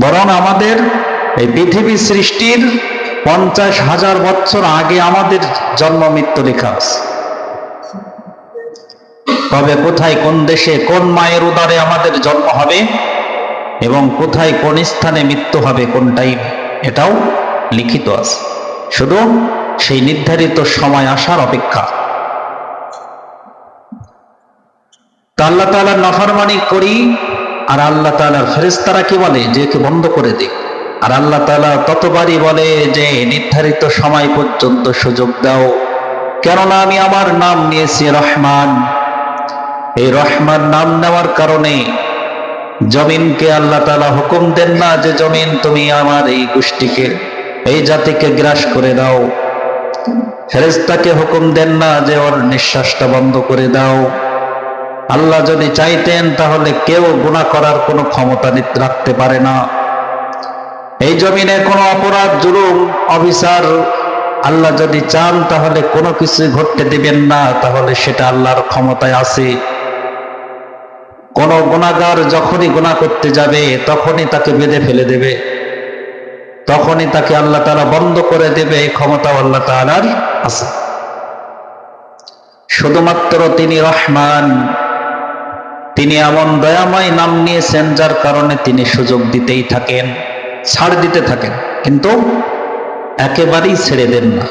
বরং আমাদের এই পৃথিবী সৃষ্টির পঞ্চাশ হাজার বছর আগে আমাদের জন্ম মৃত্যু লেখা আছে। তবে কোথায় কোন দেশে কোন মায়ের উদারে আমাদের জন্ম হবে এবং কোথায় কোন স্থানে মৃত্যু হবে কোন টাইম এটাও লিখিত আছে। শুধু সেই নির্ধারিত সময় আসার অপেক্ষা। তা আল্লাহ তালার নাফারমানি করি আর আল্লাহ তালার ফেরেস্তারা কি বলে? যে একে বন্ধ করে দিক। আর আল্লাহ তালা ততবারই বলে যে, নির্ধারিত সময় পর্যন্ত সুযোগ দাও। কেননা আমি আমার নাম নিয়েছি রহমান। এই রহমান নাম নেওয়ার কারণে জমিনকে আল্লাহ তালা হুকুম দেন না যে, জমিন তুমি আমার এই গোষ্ঠীকে, এই জাতিকে গ্রাস করে দাও। ফেরেস্তাকে হুকুম দেন না যে, ওর নিঃশ্বাসটা বন্ধ করে দাও। আল্লাহ যদি চাইতেন তাহলে কেউ গুণা করার কোনো ক্ষমতা রাখতে পারে না। এই জমিনে কোনো অপরাধ, জুলুম, অবিচার আল্লাহ যদি চান তাহলে কোনো কিছু ঘটতে দিবেন না, তাহলে সেটা আল্লাহর ক্ষমতায় আছে। কোন গুণাগার যখনই গুণা করতে যাবে, তখনই তাকে বেঁধে ফেলে দেবে। তখনই তাকে আল্লাহ তাআলা বন্ধ করে দেবে, এই ক্ষমতা আল্লাহ তাআলার আছে। শুধুমাত্র তিনি রহমান। তিনি এমন দয়াময় নাম নিয়েছেন যার কারণে তিনি সুযোগ দিতেই থাকেন, ছাড় দিতে থাকেন। কিন্তু একেবারেই ছেড়ে দেন না,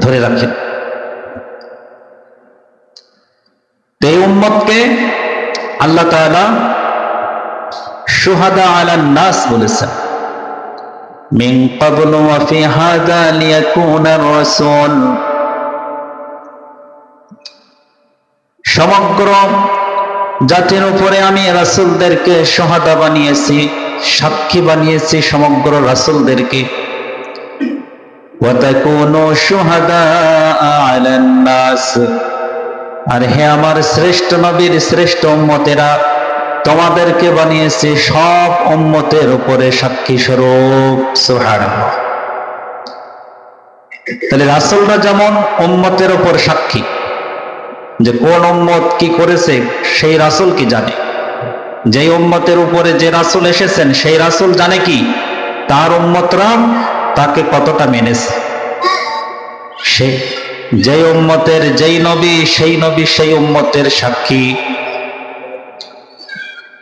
ধরে রাখেন। এই উম্মতকে আল্লাহ তাআলা সুহাদা আলান নাস বলেছেন। সমগ্র জাতির উপরে আমি রাসূলদেরকে সহাদা বানিয়েছি, সাক্ষী বানিয়েছি সমগ্র রাসূলদেরকে। আর হে আমার শ্রেষ্ঠ নবীর শ্রেষ্ঠ উম্মতেরা, তোমাদেরকে বানিয়েছি সব উম্মতের উপরে সাক্ষী স্বরূপ, সুবহানাল্লাহ। তাহলে রাসূলরা যেমন উম্মতের উপর সাক্ষী যে কোন উম্মত কি করেছে, সেই রাসূল কি জানে? যেই উম্মতের উপরে যে রাসুল এসেছেন, সেই রাসূল জানে কি? তার উম্মতরা তাকে কতটা মেনেছে? সে, যেই উম্মতের যেই নবী, সেই নবী সেই উম্মতের সাক্ষী।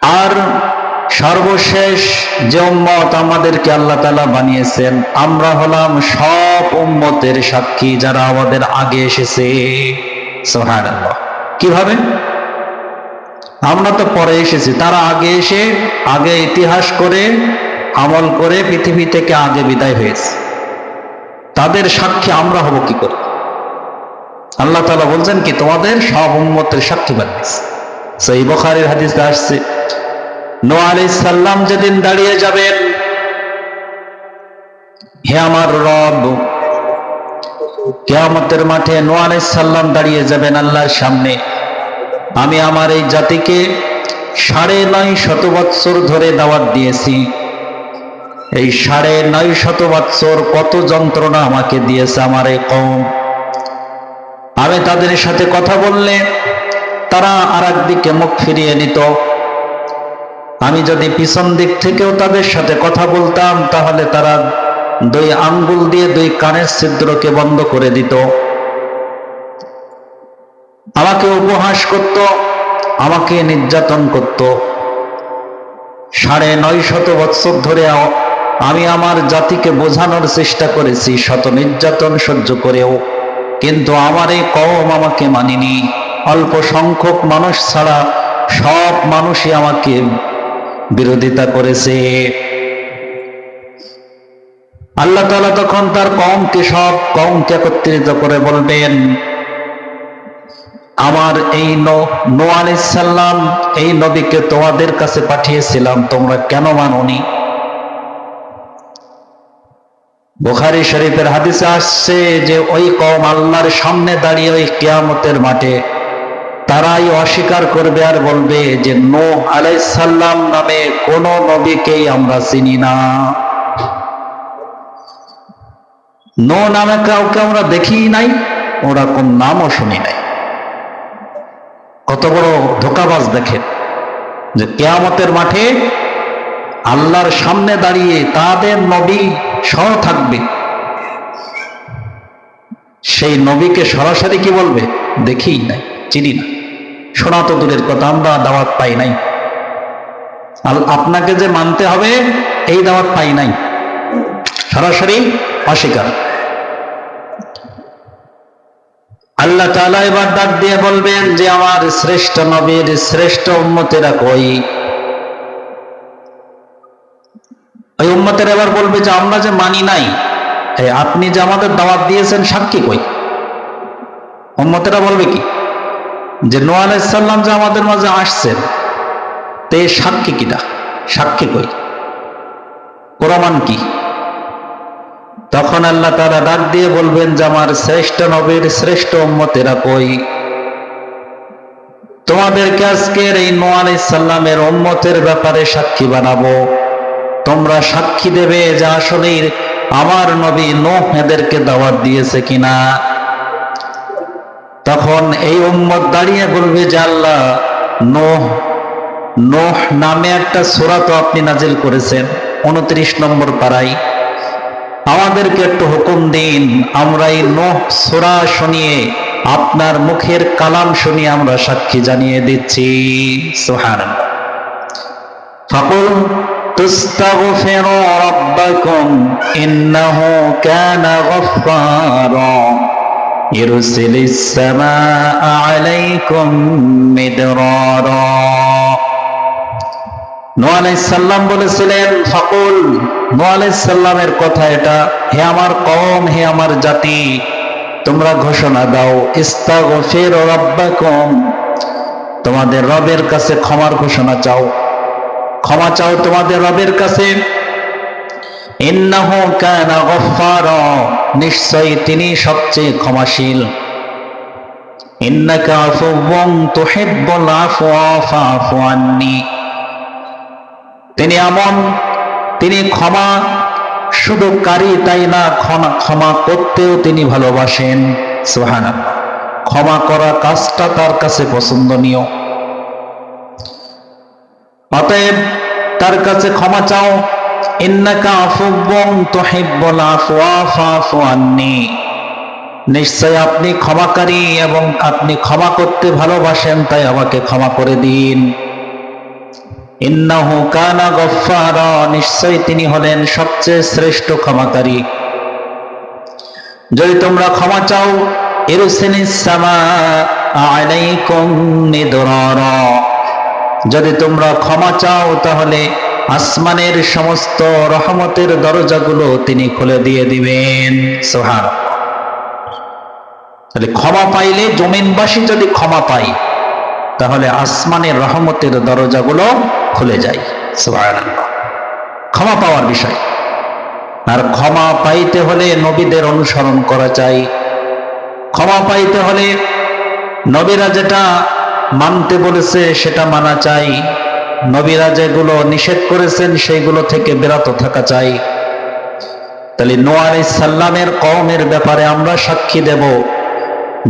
আর সর্বশেষ যে উম্মত আমাদেরকে আল্লাহ তালা বানিয়েছেন, আমরা হলাম সব উম্মতের সাক্ষী যারা আমাদের আগে এসেছে। সুবহানাল্লাহ। কীভাবে? আমরা তো পরে এসেছি। তারা আগে এসে, আগে ইতিহাস করে, আমল করে পৃথিবী থেকে আগে বিদায় হয়েছে। তাদের সাক্ষী আমরা হব কি করে? আল্লাহ তাআলা বলছেন কি, তোমাদের সব উম্মতের সাক্ষী বানিয়েছে। সেই বখারের হাদিসে আসছে নো সালাম যেদিন দাঁড়িয়ে যাবেন, হে আমার রব কেয়ামতের মাঠে নো আলাইহিস সালাম দাঁড়িয়ে যাবেন আল্লাহর সামনে। আমি আমার এই জাতিকে সাড়ে নয় শত বৎসর ধরে দাওয়াত দিয়েছি। এই সাড়ে নয় শত বৎসর কত যন্ত্রণা আমাকে দিয়েছে আমার এই কম আমি তাদের সাথে কথা বললে তারা আর দিকে মুখ ফিরিয়ে নিত। আমি যদি পিছন দিক থেকেও তাদের সাথে কথা বলতাম, তাহলে তারা দুই আঙ্গুল দিয়ে দুই কানের ছিদ্রকে বন্ধ করে দিত। আমাকে উপহাস করত, আমাকে নির্যাতন করত। সাড়ে নয় শত বৎসর ধরে আমি আমার জাতিকে বোঝানোর চেষ্টা করেছি, শত নির্যাতন সহ্য করেও। কিন্তু আমার এই কম আমাকে মানিনি। অল্প সংখ্যক মানুষ ছাড়া সব মানুষই আমাকে বিরোধিতা করেছে। আল্লাহ তাআলা তখন তার কমকে সব কমকে একত্রিত করে বলবেন, আমার এই নো সাল্লাম এই নবীকে তোমাদের কাছে পাঠিয়েছিলাম, তোমরা কেন মানোনি? বুখারী শরীফের হাদিসে আসছে যে ওই কম আল্লাহর সামনে দাঁড়িয়ে ওই কেয়ামতের মাঠে তারাই অস্বীকার করবে আর বলবে যে নো আলাইসাল্লাম নামে কোন নবীকেই আমরা চিনি না। নো নামে কাউকে আমরা দেখি নাই, ওরা কোন নামও শুনি নাই। কত বড় ধোকাবাজ দেখেন যে কেয়ামতের মাঠে আল্লাহর সামনে দাঁড়িয়ে তাদের নবী সহ থাকবে। সেই নবীকে সরাসরি কি বলবে? দেখি নাই, চিনি না। শোনা তো দূরের কথা, আমরা দাওয়াত পাই নাই। আপনাকে যে মানতে হবে, এই দাওয়াত পাই নাই। সরাসরি অস্বীকার। আল্লাহ তাআলা এবার ডাক দিয়ে বলবেন যে, আমার শ্রেষ্ঠ নবীর শ্রেষ্ঠ উম্মতেরা কই? ওই উম্মতের এবার বলবে যে, আমরা যে মানি নাই আপনি যে আমাদের দাওয়াত দিয়েছেন, সাক্ষী কই? উম্মতেরা বলবে কি? যে নোয়া আলাইসাল্লাম যে আমাদের মাঝে আসছেন, তে সাক্ষী কিটা সাক্ষী কই? প্রমাণ কি? তখন আল্লাহ তারা ডাক দিয়ে বলবেন, যে আমার শ্রেষ্ঠ নবীর শ্রেষ্ঠ উম্মতেরা কই? তোমাদেরকে আজকের এই নোয়া আলাইসাল্লামের উম্মতের ব্যাপারে সাক্ষী বানাবো। তোমরা সাক্ষী দেবে যে আসলে আমার নবী নোহ এদেরকে দাওয়াত দিয়েছে কিনা। তখন এই উম্মত দাঁড়িয়ে বলবে, যে আল্লাহ, নোহ নোহ নামে একটা সূরা তো আপনি নাজিল করেছেন, উনত্রিশ নম্বর পাড়ায় আমাদেরকে একটু হুকুম দিন আমরা এই নোহ সূরা শুনিয়ে আপনার মুখের কালাম শুনিয়ে আমরা সাক্ষী জানিয়ে দিচ্ছি সুবহানাল্লাহ فقل تستغفروا ربكم إنه كان غفارا يرسل السماء عليكم مدرارا বলেছিলেন, ফাকুল নোয়া কথা এটা, হে আমার কম হে আমার জাতি, তোমরা ঘোষণা দাও তোমাদের রবের কাছে ক্ষমার ঘোষণা চাও। ক্ষমা চাও তোমাদের রবের কাছে। তিনি সবচেয়ে ক্ষমাশীল। ইন্নাকা আফুওয়ান তুহিব্বুল তিনি এমন, তিনি ক্ষমা শুধু কারি তাই না ক্ষমা ক্ষমা করতেও তিনি ভালোবাসেন। সুবহানাল্লাহ। ক্ষমা করা কাজটা তার কাছে পছন্দনীয়। অতএব তার কাছে ক্ষমা চাও। ইন্নাকা আফুবং তুহিব্বুল আফওয়া নিশ্চয় আপনি ক্ষমাকারী এবং আপনি ক্ষমা করতে ভালোবাসেন, তাই আমাকে ক্ষমা করে দিন। ইন্নাহু কানা নিশ্চয় তিনি হলেন সবচেয়ে শ্রেষ্ঠ ক্ষমাকারী। যদি তোমরা ক্ষমা চাও যদি তোমরা ক্ষমা চাও, তাহলে আসমানের সমস্ত রহমতের দরজাগুলো তিনি খুলে দিয়ে দিবেন। সোহার তাহলে ক্ষমা পাইলে জমিনবাসী যদি ক্ষমা পাই তাহলে আসমানের রহমতের দরজাগুলো খুলে যায়। ক্ষমা পাওয়ার বিষয়। আর ক্ষমা পাইতে হলে নবীদের অনুসরণ করা চাই। ক্ষমা পাইতে হলে নবীরা যেটা মানতে বলেছে সেটা মানা চাই। নবীরা যেগুলো নিষেধ করেছেন সেইগুলো থেকে বিরত থাকা চাই। তাহলে নোয়ার সাল্লামের কওমের ব্যাপারে আমরা সাক্ষী দেব।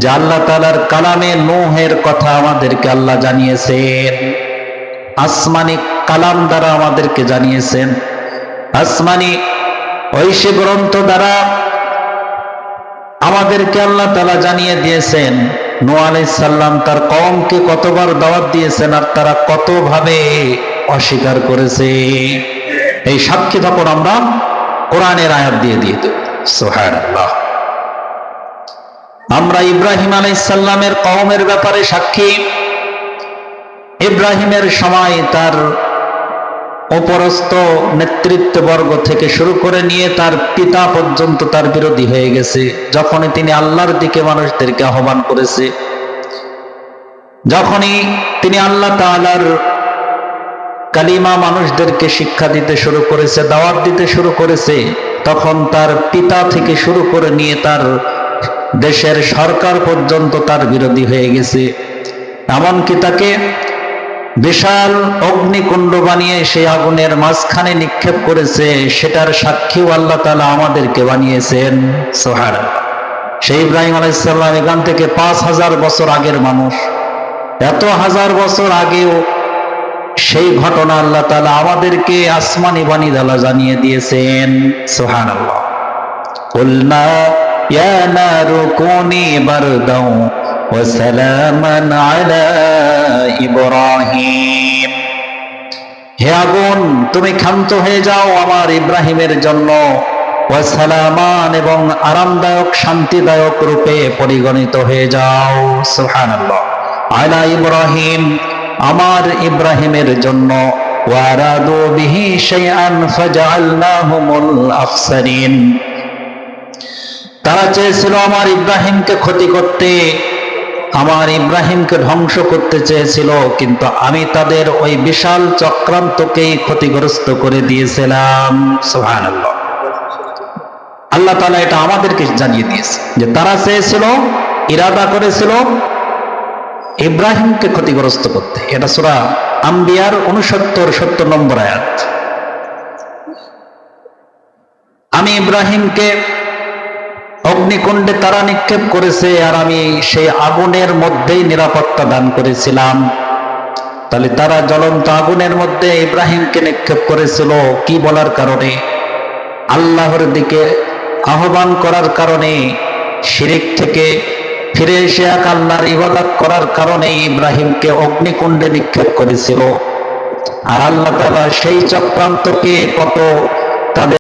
যে আল্লাহ তালার কালামে নোহের কথা আমাদেরকে আল্লাহ জানিয়েছেন। আসমানি কালাম দ্বারা আমাদেরকে জানিয়েছেন। আসমানি ঐশী গ্রন্থ দ্বারা আমাদেরকে আল্লাহ তালা জানিয়ে দিয়েছেন নো সাল্লাম তার কমকে কতবার দাওয়াত দিয়েছেন আর তারা কতভাবে অস্বীকার করেছে। এই সাক্ষী তখন আমরা কোরআনের আয়াত দিয়ে দিয়ে দেব সোহার আমরা ইব্রাহিম আলাইসাল্লামের কওমের ব্যাপারে সাক্ষী। ইব্রাহিমের সময় তার অপরস্থ নেতৃত্ববর্গ থেকে শুরু করে নিয়ে তার পিতা পর্যন্ত তার বিরোধী হয়ে গেছে। যখনই তিনি আল্লাহর দিকে মানুষদেরকে আহ্বান করেছে, যখনই তিনি আল্লাহ তাআলার কালিমা মানুষদেরকে শিক্ষা দিতে শুরু করেছে, দাওয়াত দিতে শুরু করেছে, তখন তার পিতা থেকে শুরু করে নিয়ে তার দেশের সরকার পর্যন্ত তার বিরোধী হয়ে গেছে। এমনকি তাকে বিশাল অগ্নিকুণ্ড বানিয়ে সেই আগুনের মাঝখানে নিক্ষেপ করেছে, সেটার সাক্ষী আল্লাহ তালা আমাদেরকে বানিয়েছেন। সোহার। সেই ইব্রাহিম আলাইসাল্লাম এখান থেকে পাঁচ হাজার বছর আগের মানুষ। এত হাজার বছর আগেও সেই ঘটনা আল্লাহ তালা আমাদেরকে আসমানি বাণী দালা জানিয়ে দিয়েছেন। সোহান আল্লাহ। يا نار كوني بردا وسلاما على إبراهيم হে আগুন তুমি ক্ষান্ত হয়ে যাও আমার ইব্রাহিমের জন্য ওয়াসালামান এবং আরামদায়ক শান্তিদায়ক রূপে পরিগণিত হয়ে যাও সুবহানাল্লাহ আলা ইব্রাহিম আমার ইব্রাহিমের জন্য ওয়ারাদু বিহি শাইআন ফাজআলনাহুমুল আখসারিন তারা চেয়েছিল আমার ইব্রাহিমকে ক্ষতি করতে, আমার ইব্রাহিমকে ধ্বংস করতে চেয়েছিল, কিন্তু আমি তাদের ওই বিশাল চক্রান্তকেই ক্ষতিগ্রস্ত করে দিয়েছিলাম। সুবহানাল্লাহ। আল্লাহ তাআলা এটা আমাদেরকে জানিয়ে দিয়েছে যে তারা চেয়েছিল, ইরাদা করেছিল, ইব্রাহিমকে ক্ষতিগ্রস্ত করতে। এটা সূরা আম্বিয়ার উনসত্তর সত্তর নম্বর আয়াত। আমি ইব্রাহিমকে অগ্নিকুণ্ডে তারা নিক্ষেপ করেছে আর আমি সেই আগুনের মধ্যেই নিরাপত্তা দান করেছিলাম। তাহলে তারা জ্বলন্ত আগুনের মধ্যে ইব্রাহিমকে নিক্ষেপ করেছিল কি বলার কারণে? আল্লাহর দিকে আহ্বান করার কারণে, শিরিক থেকে ফিরে এসে এক আল্লাহর ইবাদত করার কারণে ইব্রাহিমকে অগ্নিকুণ্ডে নিক্ষেপ করেছিল। আর আল্লাহ তাআলা সেই চক্রান্তকে কত